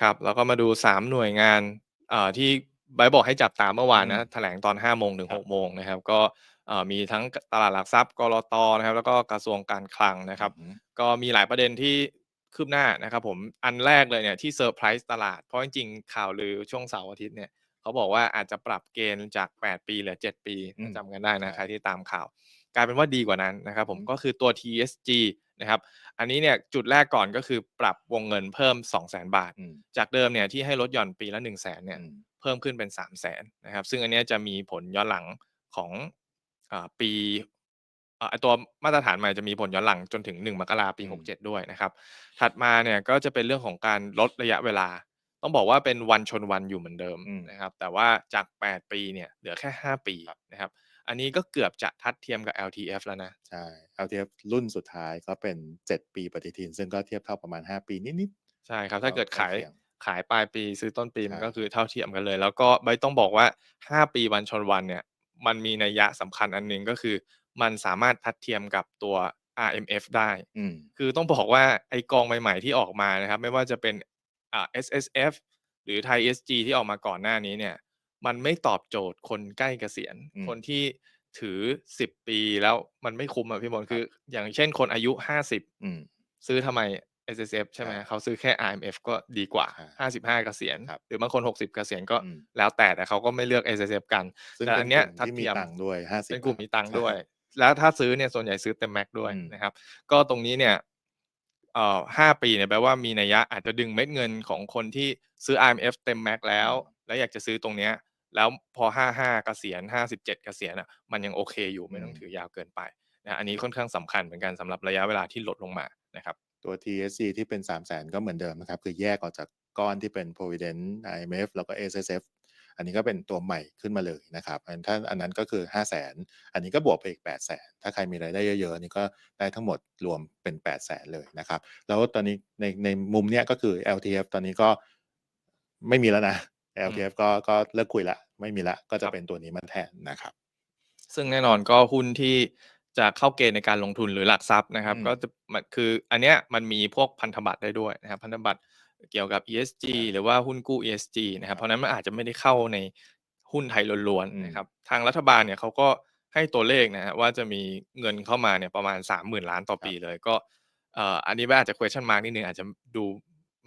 ครับ แล้วก็มาดู3หน่วยงานอ่าที่ไบร์ทบอกให้จับตาเมื่อวานอืมนะแถลงตอน5โมงถึงครั6บโมงนะครับ ก็เอ่อมีทั้งกตลาดหลักทรัพย์กลต.นะครับ แล้วก็กระทรวงการคลังนะคอรืับอฮึก็มีหลายประเด็นที่คืบหน้านะครับผมอันแรกเลยเนี่ยที่เซอร์ไพรส์ตลาดเพราะจริงๆข่าวลือช่วงเสาร์อาทิตย์เนี่ย เขาบอกว่าอาจจะปรับเกณฑ์จาก 8 ปีเหลือ 7 ปีอืมจำกันได้ใชนะใคร่ที่ตามข่าว กลายเป็นว่าดีกว่านั้นนะครับผมอือฮึก็คือตัว TSG นะครับอันนี้เนี่ยจุดแรกก่อนก็คือปรับวงเงินเพิ่ม 200,000บาทอืมจากเดิมเนี่ยที่ให้ลดหย่อนปีละ 100,000เนี่ยอืมเพิ่มขึ้นเป็น 300,000นะครับซึ่งอันเนี้ยจะมีผลย้อนหลังของอ่าปีอ่าไอ้ตัวมาตรฐานใหม่จะมีผลย้อนหลังจนถึง 1 มกราปีอืม67 ด้วยนะครับ ถัดมาเนี่ยก็จะเป็นเรื่องของการลดระยะเวลา ต้องบอกว่าเป็นวันชนวันอยู่เหมือนเดิมอืม นะครับ แต่ว่าจาก 8 ปีเนี่ยเหลือแค่ 5 ปีครับนะครับ อันนี้ก็เกือบจะทัดเทียมกับ LTF แล้วนะ ใช่ LTF รุ่นสุดท้ายก็เป็น 7 ปีปฏิทิน ซึ่งก็เทียบเท่าประมาณ 5 ปีนิดใช่ครับ ๆถ้าเกิดขายใกล้เคียงขายปลายปีซื้อต้นปีใช่มันก็คือเท่าเทียมกันเลย แล้วก็ไบร์ทต้องบอกว่า 5 ปีวันชนวันเนี่ย มันมีนัยยะสำคัญอันหนึ่งก็คือ มันสามารถทัดเทียมกับตัว RMF ได้ อืม คือต้องบอกว่าไอ้กองใหม่ ๆ ที่ออกมานะครับ ไม่ว่าจะเป็น อ่า SSF หรือ Thai ESG ที่ออกมาก่อนหน้านี้เนี่ย มันไม่ตอบโจทย์คนใกล้เกษียณอืมคนที่ถือ10ปีแล้วมันไม่คุ้มอะพี่มนต์ครัคืบออย่างเช่นคนอายุ50อืมซื้อทำไม SSF ใช่ไหมใช่เขาซื้อแค่ RMF ก็ดีกว่าใช่55เกษียณครับหรือบางคน60เกษียณก็อืมแล้วแต่แต่เขาก็ไม่เลือก SSF กันซึ่งแต่เป็อันนกเนี้ยลุ่มทัดที่เทมีียมตังค์ด้วย50เป็นกลุ่มมีตังค์ใช่ด้วย แล้วถ้าซื้อเนี่ยส่วนใหญ่ซื้อเต็มแม็กซ์ด้วยอืมนะครับ ก็ตรงนี้เนี่ย เอ่อ5ปีเนี่ยแปลว่ามีนัยยะอาจจะดึงเม็ดเงินของคนที่ซื้อ RMF เต็มแม็กซ์แล้วอืมแล้วอยากจะซื้อตรงเนี้ยแล้วพอ 55 เกษียณ 57 เกษียณอะมันยังโอเคอยู่ไม่ต้องอืมถือยาวเกินไปนะอันนี้ค่อนข้างสำคัญเหมือนกันสำหรับระยะเวลาที่ลดลงมานะครับตัว TSC ที่เป็น 300,000 ก็เหมือนเดิมนะครับ คือแยกออกจากก้อนที่เป็น Provident IMF แล้วก็ SSF อันนี้ก็เป็นตัวใหม่ขึ้นมาเลยนะครับอันถ้าอันนั้นก็คือ 500,000 อันนี้ก็บวกไปอีก800,000 ถ้าใครมีรายได้เยอะๆนี่ก็ได้ทั้งหมดรวมเป็น800,000 เลยนะครับ แล้วตอนนี้ในในมุมเนี้ยก็คือ LTF ตอนนี้ก็ไม่มีแล้วนะอืม LTF ก็ก็เลิกคุยแล้วไม่มีแล้วก็ครับจะเป็นตัวนี้มาแทนนะครับ ซึ่งแน่นอนก็หุ้นที่จะเข้าเกณฑ์ในการลงทุนหรือหลักทรัพย์นะครับอืมก็จะมันคืออันเนี้ยมันมีพวกพันธบัตรได้ด้วยนะครับ พันธบัตร เกี่ยวกับ ESG ใช่หรือว่าหุ้นกู้ ESG นะครัครับบเพราะฉะนั้นมันอาจจะไม่ได้เข้าในหุ้นไทยล้วนอืมๆนะครับ ทางรัฐบาลเนี่ยเขาก็ให้ตัวเลขนะครับว่าจะมีเงินเข้ามาเนี่ยประมาณ 30,000 ล้านต่อปีเลย ก็เอ่ออันนี้มันอาจจะ question mark นิดหนึ่งอาจจะดู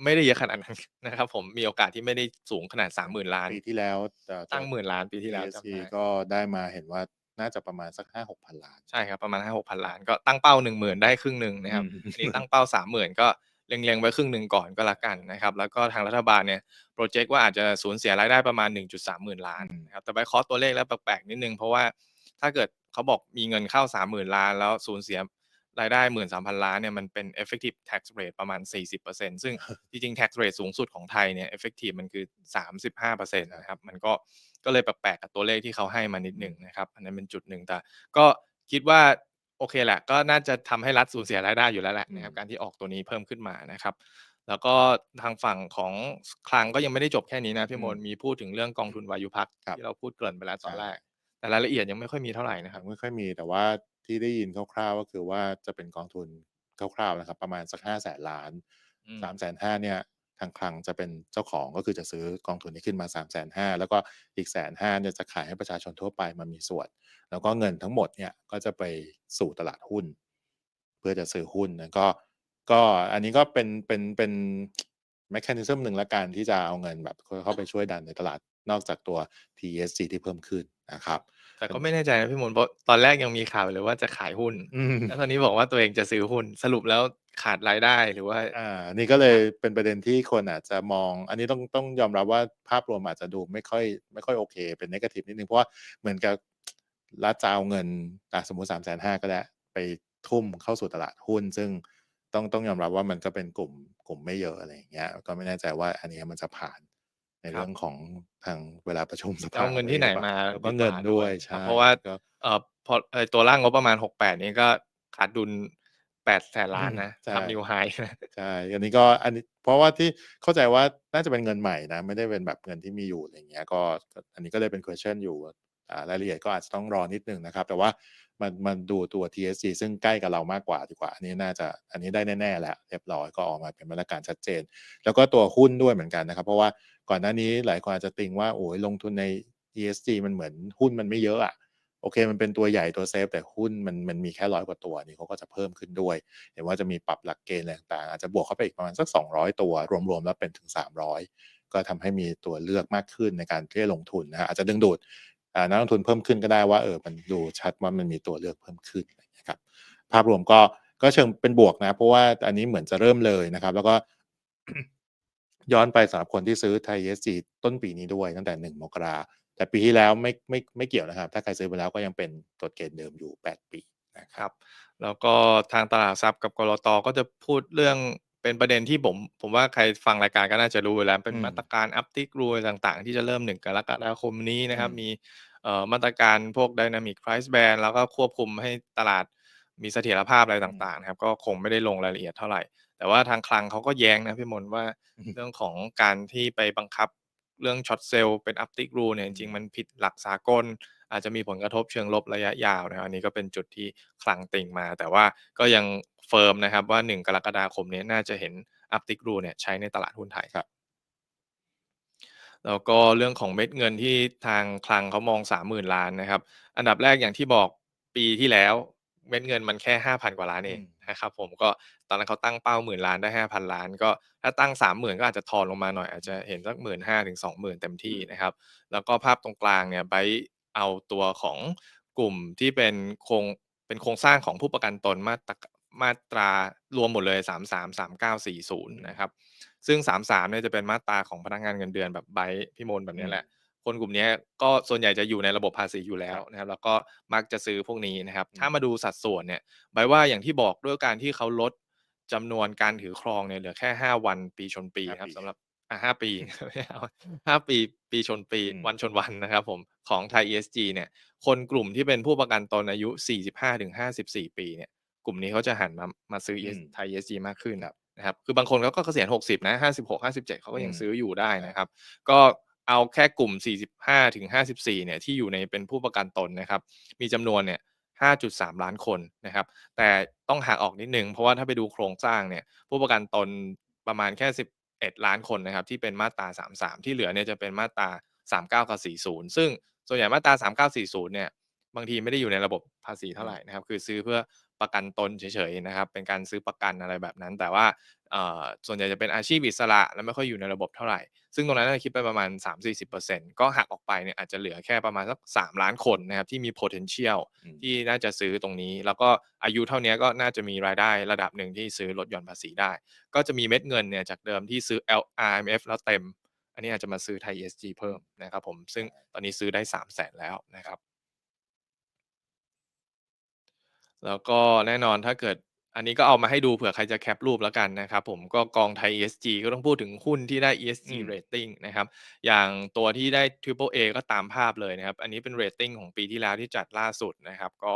ไม่ได้เยอะขนาดนั้นนะครับ ผมมีโอกาสที่ไม่ได้สูงขนาด 30,000 ล้านปีที่แล้วเอ่อตั้งหมื่นล้านปีที่แล้ว TSC จำได้ก็ได้มาเห็นว่าน่าจะประมาณสัก5-6,000ล้าน ใช่ครับ ประมาณ5-6,000ล้านก็ตั้งเป้า10,000ได้ครึ่งหนึ่งนะครับอืมอันนี้ตั้งเป้า30,000ก็ เล็งๆไว้ครึ่งหนึ่งก่อนก็แล้วกันนะครับแล้วก็ทางรัฐบาลเนี่ยโพรเจกต์ว่าอาจจะสูญเสียรายได้ประมาณ 1.3หมื่นล้านนะครับแต่ไบร์ทเคาะตัวเลขแล้วแปลกๆนิดนึงเพราะว่าถ้าเกิดเขาบอกมีเงินเข้า 30,000 ล้าน แล้วสูญเสียรายได้ 13,000 ล้านเนี่ยมันเป็น effective tax rate ประมาณ 40%ซึ่งจริงๆ tax rate สูงสุดของไทยเนี่ย effective มันคือ 35%นะครับมันก็ก็เลยแปลกๆกับตัวเลขที่เขาให้มานิดหนึ่งนะครับอันนั้นเป็นจุดหนึ่งแต่ก็คิดว่า โอเคแหละก็น่าจะทำให้รัฐสูญเสียรายได้อยู่แล้วแหละนะครับอืมการที่ออกตัวนี้เพิ่มขึ้นมานะครับแล้วก็ทางฝั่งของสคลังก็ยังไม่ได้จบแค่นี้นะพี่มนต์มีพูดถึงเรื่องกองทุนวายุพักตร์ครับที่เราพูดเกริ่นไปแล้วตอนใช่แรก แต่รายละเอียดยังไม่ค่อยมีเท่าไรนะคยัรับงไม่ค่อยมีแต่ว่าที่ได้ยินคร่าวๆก็คือว่าจะเป็นกองทุนคร่าวๆนะครับ ประมาณสัก500,000ล้านอืม350,000เนี่ยทางคลังจะเป็นเจ้าของก็คือจะซื้อกองทุนนี้ขึ้นมา 350,000แล้วก็อีก150,000เนี่ยจะขายให้ประชาชนทั่วไปมามีส่วน แล้วก็เงินทั้งหมดเนี่ยก็จะไปสู่ตลาดหุ้น เพื่อจะซื้อหุ้นนะก็ก็อันนี้ก็เป็นเป็นเป็น mechanism หนึ่งล้วกันที่จะเอาเงินแบบเข้าเข้าไปช่วยดันในตลาดนอกจากตัว TSC ที่เพิ่มขึ้นนะครับ แต่ก็ไม่แน่ใจนะพี่มนต์เพราะตอนแรกยังมีข่าวอยู่เลยว่าจะขายหุ้นอืมแล้วตอนนี้บอกว่าตัวเองจะซื้อหุ้นสรุปแล้วขาดรายได้หรือว่า อ่า นี่ก็เลยเป็นประเด็นที่คนอาจจะมอง อันนี้ต้องต้องยอมรับว่าภาพรวมอาจจะดูไม่ค่อย ไม่ค่อยโอเค เป็นเนกาทิฟนิดหนึ่งเพราะว่าเหมือนกับรัฐจะเอาเงินอ่าสมมุติ350,000ก็ได้ไปทุ่มเข้าสู่ตลาดหุ้น ซึ่งต้องต้องยอมรับว่ามันก็เป็นกลุ่มกลุ่มไม่เยอะอะไรอย่างเงี้ย ก็ไม่แน่ใจว่าอันเนี้ยมันจะผ่าน ในคเรรื่องของทางเวลาประชุมสจะภาเอาเงินที่ไหนรือเปมาล่าแล้วก็ดีเงิกนว่าด้วยคใชรับ่เพราะว่าก็เอ่อพอไอ้ตัวร่างงบประมาณ68นี่ก็ขาดดุล800,000ล้านนะใช่ ทำ New High ใช่ อันนี้ก็อันนี้เพราะว่าที่เข้าใจว่าน่าจะเป็นเงินใหม่นะ ไม่ได้เป็นแบบเงินที่มีอยู่อะไรอย่างเงี้ยก็ก็อันนี้ก็เลยเป็น question อยู่ว่าอ่ารายละเอียดก็อาจจะต้องรอนิดหนึ่งนะครับ แต่ว่ามันมันดูตัว TSG ซึ่งใกล้กับเรามากกว่าดีกว่า อันนี้น่าจะอันนี้ได้แน่ ๆ แล้ว เรียบร้อยก็ออกมาเป็นมาตรการชัดเจน แล้วก็ตัวหุ้นด้วยเหมือนกันนะครับ เพราะว่า ก่อนหน้านี้หลายคนอาจจะติงว่าโอ้ยลงทุนใน ESG มันเหมือนหุ้นมันไม่เยอะอะโอเค มันเป็นตัวใหญ่ตัวเซฟ แต่หุ้นมันมันมีแค่ร้อยกว่าตัวนี่เขาก็จะเพิ่มขึ้นด้วย เห็นว่าจะมีปรับหลักเกณฑ์อะไรต่างๆอาจจะบวกเข้าไปอีกประมาณสัก 200 ตัว รวมๆแล้วเป็นถึง 300 ก็ทำให้มีตัวเลือกมากขึ้นในการที่จะลงทุนนะฮะอาจจะดึงดูดนักลงทุนเพิ่มขึ้นก็ได้ว่าเออมันดูชัดว่ามันมีตัวเลือกเพิ่มขึ้นนะครับภาพรวมก็ก็เชิงเป็นบวกนะ เพราะว่าอันนี้เหมือนจะเริ่มเลยนะครับ แล้วก็ ย้อนไปสำหรับคนที่ซื้อไทย ESG ต้นปีนี้ด้วยตั้งแต่ 1 มกราแต่ปีที่แล้วไม่ไม่ไม่เกี่ยวนะครับ ถ้าใครซื้อไปแล้วก็ยังเป็นกฎเกณฑ์เดิมอยู่ 8 ปีนะคครับรับ แล้วก็ทางตลาดทรัพย์กับกลตก็จะพูดเรื่องเป็นประเด็นที่ผมผมว่าใครฟังรายการก็น่าจะรู้อยู่แล้ว เป็นอืมมาตรการอัพติกรูต่างๆ ที่จะเริ่ม1กรกฎาคมนี้นะครับอืมมีเอ่อมาตรการพวก Dynamic Price Band แล้วก็ควบคุมให้ตลาดมีเสถียรภาพอะไรต่างๆนะครับ ก็คงไม่ได้ลงรายละเอียดเท่าไร แต่ว่าทางคลังเขาก็แย้งนะพี่มนต์ว่าอือฮึเรื่องของการที่ไปบังคับเรื่องช็อตเซลล์เป็นอัพติกรูเนี่ยจริงๆมันผิดหลักสากล อาจจะมีผลกระทบเชิงลบระยะยาวนะครับอันนี้ก็เป็นจุดที่คลังติ่งมา แต่ว่าก็ยังเฟิร์มนะครับว่า 1 กรกฎาคมนี้น่าจะเห็น Uptick Rule เนี่ยใช้ในตลาดหุ้นไทยครับแล้วก็เรื่องของเม็ดเงินที่ทางคลังเขามอง 30,000 ล้านนะครับ อันดับแรกอย่างที่บอกปีที่แล้ว เม็ดเงินมันแค่5,000กว่าล้านเองอืมนะครับผมก็ตอนนั้นเขาตั้งเป้าหมื่นล้านได้5,000ล้าน ก็ถ้าตั้ง30,000ก็อาจจะทอนลงมาหน่อย อาจจะเห็นสัก15,000ถึง20,000เต็มที่นะครับ แล้วก็ภาพตรงกลางเนี่ยไบรท์เอาตัวของกลุ่มที่เป็นโครงเป็นโครงสร้างของผู้ประกันตนมาตรกมาตรารวมหมดเลย 33 39 40 นะครับ ซึ่ง 33เนี่ยจะเป็นมาตราของพนักงานเงินเดือนแบบไบรท์พี่มนต์แบบเนี้ยแหละ คนกลุ่มเนี้ยก็ส่วนใหญ่จะอยู่ในระบบภาษีอยู่แล้วนะครับ แล้วก็มักจะซื้อพวกนี้นะครับอืมถ้ามาดูสัดส่วนเนี่ยไบรท์ว่าอย่างที่บอกด้วยการที่เขาลดจำนวนการถือครองเนี่ยเหลือแค่5วันปีชนปีครับสำหรับอ่า5ปีไม่เอา5ปีปีชนปีอืมวันชนวันนะครับผมของไทย ESG เนี่ย คนกลุ่มที่เป็นผู้ประกันตนอายุ 45-54ปีเนี่ย กลุ่มนี้เขาจะหันมามาซื้อ ES อืมไทย ESG มากขึ้นนะครับคือบางคนเขาก็เกษียณ 60 นะ 56 57 เขาก็ยังอืมซื้ออยู่ได้นะครับ ก็ เอาแค่กลุ่ม 45ถึง54 เนี่ยที่อยู่ในเป็นผู้ประกันตนนะครับ มีจำนวนเนี่ย 5.3 ล้านคนนะครับ แต่ต้องหักออกนิดหนึ่งเพราะว่าถ้าไปดูโครงสร้างเนี่ยผู้ประกันตนประมาณแค่ 11 ล้านคนนะครับ ที่เป็นมาตรา 33 ที่เหลือเนี่ยจะเป็นมาตรา 39กับ40 ซึ่งส่วนใหญ่มาตรา 39 40 เนี่ยบางทีไม่ได้อยู่ในระบบภาษีเท่าไหร่นะครับ คือซื้อเพื่อ ประกันตนเฉยๆนะครับ เป็นการซื้อประกันอะไรแบบนั้น แต่ว่าเอ่อส่วนใหญ่จะเป็นอาชีพอิสระ แล้วไม่ค่อยอยู่ในระบบเท่าไหร่ ซึ่งตรงนั้นน่ะคิดไปประมาณ 3-40%ก็หักออกไปเนี่ยอาจจะเหลือแค่ประมาณสัก 3 ล้านคนนะครับที่มี potential อืมที่น่าจะซื้อตรงนี้ แล้วก็อายุเท่าเนี้ยก็น่าจะมีรายได้ระดับหนึ่งที่ซื้อลดหย่อนภาษีได้ ก็จะมีเม็ดเงินเนี่ยจากเดิมที่ซื้อ L RMF แล้วเต็ม อันนี้อาจจะมาซื้อไทย ESG เพิ่มนะครับผมซึ่งตอนนี้ซื้อได้ 300,000แล้วนะครับ แล้วก็แน่นอนถ้าเกิดอันนี้ก็เอามาให้ดูเผื่อใครจะแคปรูปแล้วกันนะครับผมก็กองไทย ESG ก็ต้องพูดถึงหุ้นที่ได้ ESG อืม rating นะครับ อย่างตัวที่ได้ Triple A ก็ตามภาพเลยนะครับ อันนี้เป็น rating ของปีที่แล้วที่จัดล่าสุดนะครับ ก็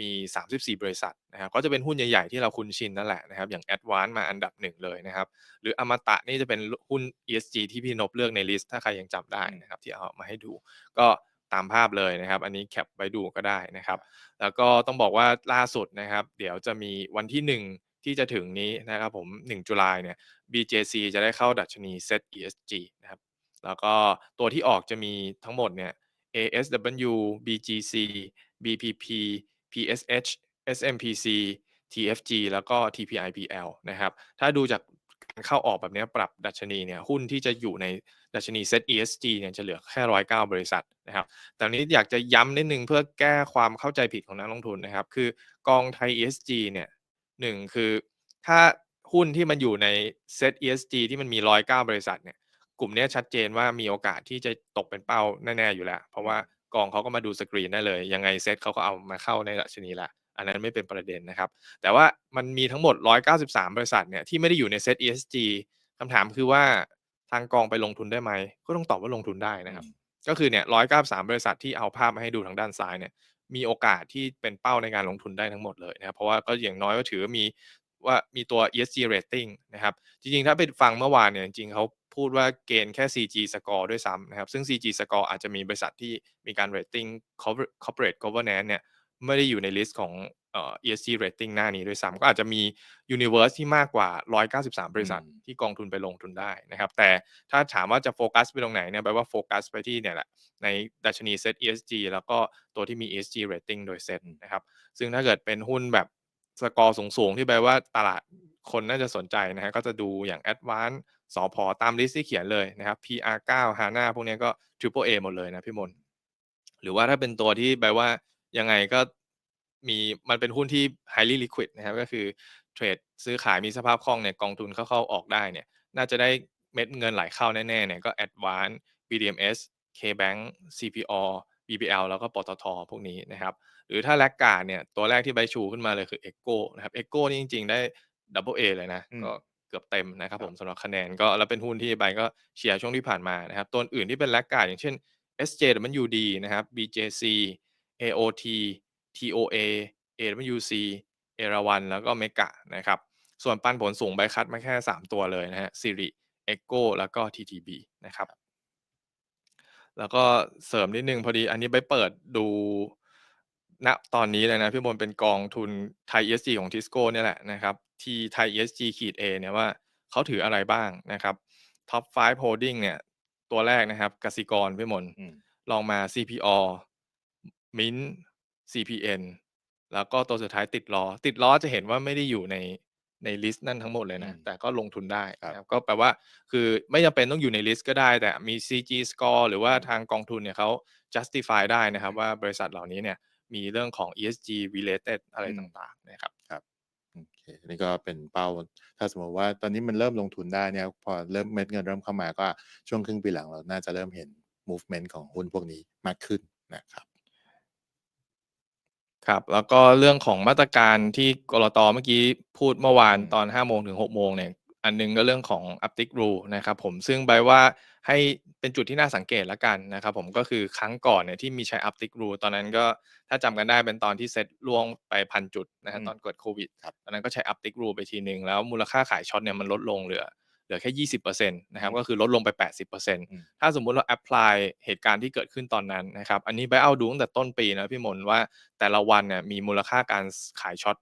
มี 34 บริษัทนะครับก็จะเป็นหุ้นใหญ่ๆ ที่เราคุ้นชินนั่นแหละนะครับ อย่าง Advance มาอันดับ1เลยนะครับ หรืออมตะนี่จะเป็นหุ้น ESG ที่พี่นพเลือกในลิสต์ถ้าใครยังจำได้นะครับ ที่เอามาให้ดู ก็ ตามภาพเลยนะครับ อันนี้แคปไว้ดูก็ได้นะครับ แล้วก็ต้องบอกว่าล่าสุดนะครับ เดี๋ยวจะมีวันที่ 1 ที่จะถึงนี้นะครับผม1จุลายเนี่ย BJC จะได้เข้าดัชนี Set ESG นะครับแล้วก็ตัวที่ออกจะมีทั้งหมดเนี่ย ASW BGC BPP PSH SMPC TFG แล้วก็ TPIPL นะครับ ถ้าดูจาก การเข้าออกแบบนี้ปรับดัชนีเนี่ยหุ้นที่จะอยู่ในดัชนี Set ESG เนี่ยจะเหลือแค่109บริษัทนะครับแต่นี้อยากจะย้ำนิดหนึ่งเพื่อแก้ความเข้าใจผิดของนักลงทุนนะครับ คือกองไทย ESG เนี่ยหนึ่งคือถ้าหุ้นที่มันอยู่ใน Set ESG ที่มันมี109บริษัทเนี่ยกลุ่มนี้ชัดเจนว่ามีโอกาสที่จะตกเป็นเป้าแน่ๆอยู่แล้ว เพราะว่ากองเขาก็มาดูสกรีนได้เลย ยังไงเซตเขาก็เอามาเข้าในดัชนีล้ว อันนั้นไม่เป็นประเด็นนะครับ แต่ว่ามันมีทั้งหมด 193 บริษัทเนี่ยที่ไม่ได้อยู่ใน Set ESG คำถามคือว่าทางกองไปลงทุนได้ไหม ก็ต้องตอบว่าลงทุนได้นะครับ ก็คือเนี่ย 193 บริษัทที่เอาภาพมาให้ดูทางด้านซ้ายเนี่ย มีโอกาสที่เป็นเป้าในการลงทุนได้ทั้งหมดเลยนะครับ เพราะว่าก็อย่างน้อยก็ถือว่ามีว่ามีตัว ESG rating นะครับ จริงๆ ถ้าไปฟังเมื่อวานเนี่ย จริงๆเขาพูดว่าเกณฑ์แค่ CG score ด้วยซ้ำนะครับ ซึ่ง CG score อาจจะมีบริษัทที่มีการ rating corporate corporate governance เนี่ย ไม่ได้อยู่ในลิสต์ของเอ่อ ESG rating หน้านี้ด้วยซ้ำก็อาจจะมี universe ที่มากกว่า 193 บริษัทอืมที่กองทุนไปลงทุนได้นะครับ แต่ถ้าถามว่าจะโฟกัสไปตรงไหนเนี่ยแปลว่าโฟกัสไปที่เนี่ยแหละ ในดัชนี Set ESG แล้วก็ตัวที่มี ESG rating โดย Set นะครับ ซึ่งถ้าเกิดเป็นหุ้นแบบสกอร์สูงๆ ที่แปลว่าตลาดคนน่าจะสนใจนะฮะก็จะดูอย่าง Advance สอพอตามลิสต์ที่เขียนเลยนะครับ PR 9 HANA พวกเนี้ยก็ Triple A หมดเลยนะพี่มนต์หรือว่าถ้าเป็นตัวที่แปลว่า ยังไงก็มีมันเป็นหุ้นที่ highly liquid นะครับ ก็คือเทรดซื้อขายมีสภาพคล่องเนี่ยกองทุนเข้าๆออกได้เนี่ย น่าจะได้เม็ดเงินไหลเข้าแน่ๆเนี่ยก็ Advance BDMs KBank CPO BBL แล้วก็ปตทพวกนี้นะครับ หรือถ้าแลกการ์ดเนี่ยตัวแรกที่ใบชูขึ้นมาเลยคือ Echo นะครับ Echo นี่จริงๆ ได้ Double A เลยนะอืมก็เกือบเต็มนะครับครับผมสำหรับคะแนนก็แล้วเป็นหุ้นที่ใบก็เชียร์ช่วงที่ผ่านมานะครับตัวอื่นที่เป็นแลกการ์ดอย่างเช่น SJWD นะครับ BJC AOT TOA AWC เอราวันแล้วก็เมกะนะครับ ส่วนปันผลสูงใบคัดมาแค่ 3 ตัวเลยนะฮะ Siri Echo แล้วก็ TTB นะครับ แล้วก็เสริมนิดนึงพอดีอันนี้ไปเปิดดูณตอนนี้เลยนะพี่บนเป็นกองทุนไทย ESG ของทิสโก้เนี่ยแหละนะครับ ที่ไทย ESG ขีด A เนี่ยว่าเขาถืออะไรบ้างนะครับ Top 5 Holding เนี่ย ตัวแรกนะครับกสิกรพี่มนต์อืมลองมา CPO Mint CPN แล้วก็ตัวสุดท้ายติดล้อ ติดล้อจะเห็นว่าไม่ได้อยู่ในในลิสต์นั่นทั้งหมดเลยนะอืมแต่ก็ลงทุนได้ครับนะครับก็แปลว่าคือไม่จำเป็นต้องอยู่ในลิสต์ก็ได้ แต่มี CG score หรือว่าอืมทางกองทุนเนี่ยเขา justify ได้นะครับ ว่าบริษัทเหล่านี้เนี่ยมีเรื่องของ ESG related อะไรอืมต่างๆนะครับโอเคนี่ก็เป็นเป้า ถ้าสมมติว่าตอนนี้มันเริ่มลงทุนได้เนี่ยพอเริ่มเม็ดเงินเริ่มเข้ามาก็ช่วงครึ่งปีหลังเราน่าจะเริ่มเห็น movement ของหุ้นพวกนี้มากขึ้นนะครับ ครับ แล้วก็เรื่องของมาตรการที่กรตเมื่อกี้พูดเมื่อวานอืมตอน5โมงถึง6โมงเนี่ย อันหนึงก็เรื่องของ uptick rule นะครับผมซึ่งใบว่าให้เป็นจุดที่น่าสังเกตแล้วกันนะครับผมก็คือครั้งก่อนเนี่ยที่มีใช้ uptick rule ตอนนั้นก็ถ้าจำกันได้เป็นตอนที่เซ็ตล่วงไปพันจุดนะฮะอืมตอนเกิดโควิดครับตอนนั้นก็ใช้ uptick rule ไปทีหนึ่งแล้วมูลค่าขายช็อตเนี่ยมันลดลงเหลือเห ลือแค่20%นะครับอืมก็คือลดลงไป80%อืมถ้าสมมุติเรา apply เหตุการณ์ที่เกิดขึ้นตอนนั้นนะครับอันนี้ไปเอาดูตั้งแต่ต้นปีนะพี่มนต์ว่าแต่ละวันเนี่ยมีมูลค่าการขายช็อต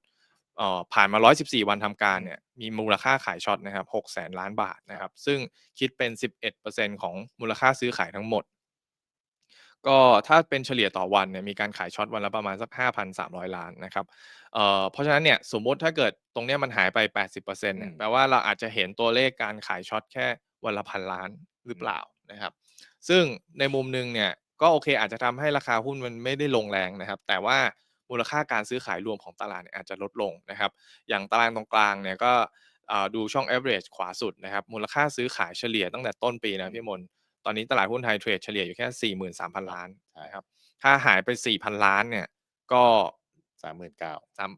เอ่อผ่านมา 114 วันทำการเนี่ยมีมูลค่าขายช็อตนะครับ6แสนล้านบาทนะครับซึ่งคิดเป็น 11%ของมูลค่าซื้อขายทั้งหมด ก็ถ้าเป็นเฉลี่ยต่อวันเนี่ยมีการขายช็อตวันละประมาณสัก 5,300 ล้านนะครับเอ่อเพราะฉะนั้นเนี่ยสมมุติถ้าเกิดตรงเนี้ยมันหายไป 80%เนี่ยอืมแปลว่าเราอาจจะเห็นตัวเลขการขายช็อตแค่วันละพันล้านหรือเปล่านะครับ ซึ่งในมุมหนึ่งเนี่ยก็โอเคอาจจะทำให้ราคาหุ้นมันไม่ได้ลงแรงนะครับ แต่ว่ามูลค่าการซื้อขายรวมของตลาดเนี่ยอาจจะลดลงนะครับ อย่างตารางตรงกลางเนี่ยก็เอ่อดูช่อง average ขวาสุดนะครับ มูลค่าซื้อขายเฉลี่ยตั้งแต่ต้นปีนะพี่มนต์ต อนนี้ตลาดหุ้นไทยเทรดเฉลี่ยอยู่แค่ 43,000 ล้านใช่นะครับถ้าหายไป 4,000 ล้านเนี่ยก็สามหมื่นเก้าสาม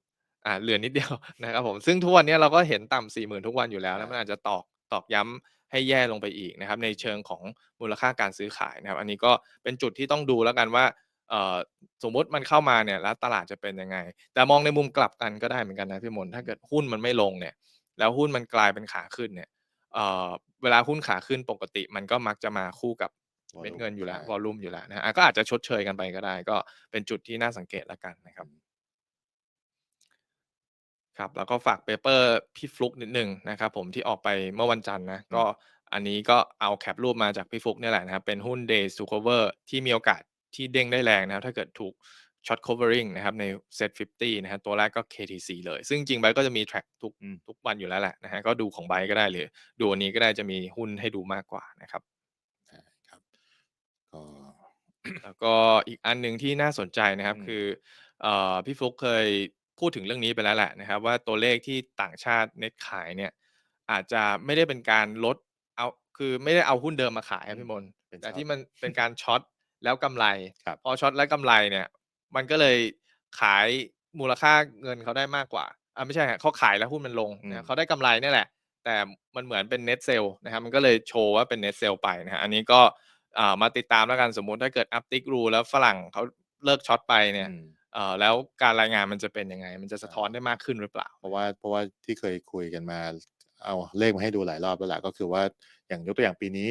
อ่าเหลือนิดเดียวนะครับผมซึ่งทุกวันเนี้ยเราก็เห็นต่ำสี่หมื่นทุกวันอยู่แล้วใช่แล้วมันอาจจะตอกตอกย้ำให้แย่ลงไปอีกนะครับ ในเชิงของมูลค่าการซื้อขายนะครับ อันนี้ก็เป็นจุดที่ต้องดูแล้วกันว่าเอ่อสมมุติมันเข้ามาเนี่ยแล้วตลาดจะเป็นยังไง แต่มองในมุมกลับกันก็ได้เหมือนกันนะพี่มนต์ถ้าเกิดหุ้นมันไม่ลงเนี่ย แล้วหุ้นมันกลายเป็นขาขึ้นเนี่ย เอ่อเวลาหุ้นขาขึ้นปกติ มันก็มักจะมาคู่กับเม็ดเงินอยู่แล้วใช่วอลลุ่มอยู่แล้วนะฮะอะก็อาจจะชดเชยกันไปก็ได้ ก็เป็นจุดที่น่าสังเกตแล้วกันนะครับครับแล้วก็ฝากเปเปอร์พี่ฟลุกนิดหนึ่งนะครับผมที่ออกไปเมื่อวันจันทร์นะอืมก็อันนี้ก็เอาแคปรูปมาจากพี่ฟลุกเนี่ยแหละนะครับเป็นหุ้น Days to cover ที่มีโอกาสที่เด้งได้แรงนะครับถ้าเกิดถูก short covering นะครับใน Set 50 นะครับตัวแรกก็ KTC เลย ซึ่งจริงๆไบร์ทก็จะมี track ทุกอืมทุกวันอยู่แล้วแหละนะฮะก็ดูของไบร์ทก็ได้หรือดูอันนี้ก็ได้จะมีหุ้นให้ดูมากกว่านะครับใช่ครับก็แล้วก็อีกอันหนึ่งที่น่าสนใจนะครับอืมคือเอ่อพี่ฟลุกเคยพูดถึงเรื่องนี้ไปแล้วแหละนะครับ ว่าตัวเลขที่ต่างชาติเน็ตขายเนี่ยอาจจะไม่ได้เป็นการลดเอาคือไม่ได้เอาหุ้นเดิมมาขายครับพี่มนต์เป็นแต่ช็อตที่มันเป็นการช็อตแล้วกำไรครับพอช็อตแล้วกำไรเนี่ย มันก็เลยขายมูลค่าเงินเขาได้มากกว่าอ่าไม่ใช่ฮะเขาขายแล้วหุ้นมันลงอืมนะเขาได้กำไรเนี่ยแหละ แต่มันเหมือนเป็น net sell นะครับมันก็เลยโชว์ว่าเป็น net sell ไปนะฮะอันนี้ก็อ่ามาติดตามแล้วกันสมมุติถ้าเกิด uptick rule แล้วฝรั่งเขาเลิกช็อตไปเนี่ยอืมเอ่อแล้วการรายงานมันจะเป็นยังไง มันจะสะท้อนได้มากขึ้นหรือเปล่า เพราะว่าเพราะว่าที่เคยคุยกันมา เอาเลขมาให้ดูหลายรอบแล้วแหละก็คือว่าอย่างยกตัวอย่างปีนี้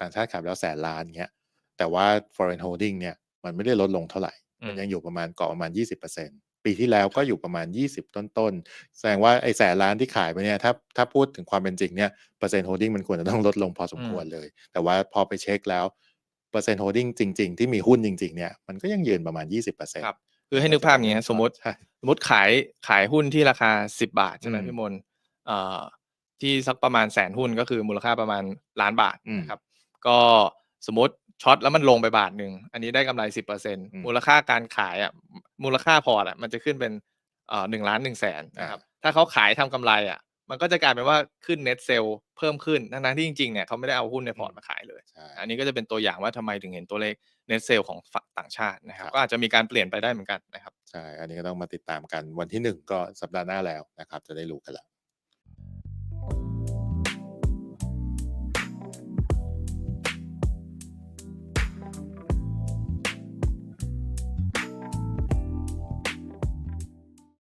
ต่างชาติขายไปแล้วแสนล้านเงี้ยแต่ว่า foreign holding เนี่ยมันไม่ได้ลดลงเท่าไหร่อื มันมยังอยู่ประมาณเกาะประมาณ 20%ปีที่แล้วก็อยู่ประมาณ 20 ต้นๆ แสดงว่าไอ้แสนล้านที่ขายไปเนี่ยถ้าถ้าพูดถึงความเป็นจริงเนี่ยเปอร์เซ็นต์ holding มันควรจะต้องลดลงพอสมอืควมรเลย แต่ว่าพอไปเช็คแล้วเปอร์เซ็นต์ holding จริง ๆ ที่มีหุ้นจริง ๆ เนี่ยมันก็ยังยืนประมาณ 20%ครับคือให้นึกภาพอย่างเงี้ยสมมติใช่สมมติขายขายหุ้นที่ราคาสิบาทใช่ไหมอืมพี่มนเอ่อที่สักประมาณแสนหุ้นก็คือมูลค่าประมาณล้านบาทอืมนะครับก็สมมติ ช็อตแล้วมันลงไปบาทหนึ่งอันนี้ได้กำไรสิบเปอร์เซ็นอืมมูลค่าการขายอะมูลค่าพอร์ตอะมันจะขึ้นเป็นเอ่อหนึ่งล้านหนึ่งแสนนะครับถ้าเขาขายทำกำไรอะมันก็จะกลายเป็นว่าขึ้นเน็ตเซลเพิ่มขึ้นทั้งๆที่จริงๆเนี่ยเขาไม่ได้เอาหุ้นในพอร์ตมาขายเลยใช่อันนี้ก็จะเป็นตัวอย่างว่าทำไมถึงเห็นตัวเลขเน็ตเซลของฝั่งต่างชาตินะครับครับ ก็อาจจะมีการเปลี่ยนไปได้เหมือนกันนะครับ ใช่ อันนี้ก็ต้องมาติดตามกันวันที่หนึ่งก็สัปดาห์หน้าแล้วนะครับ จะได้รู้กันแล้ว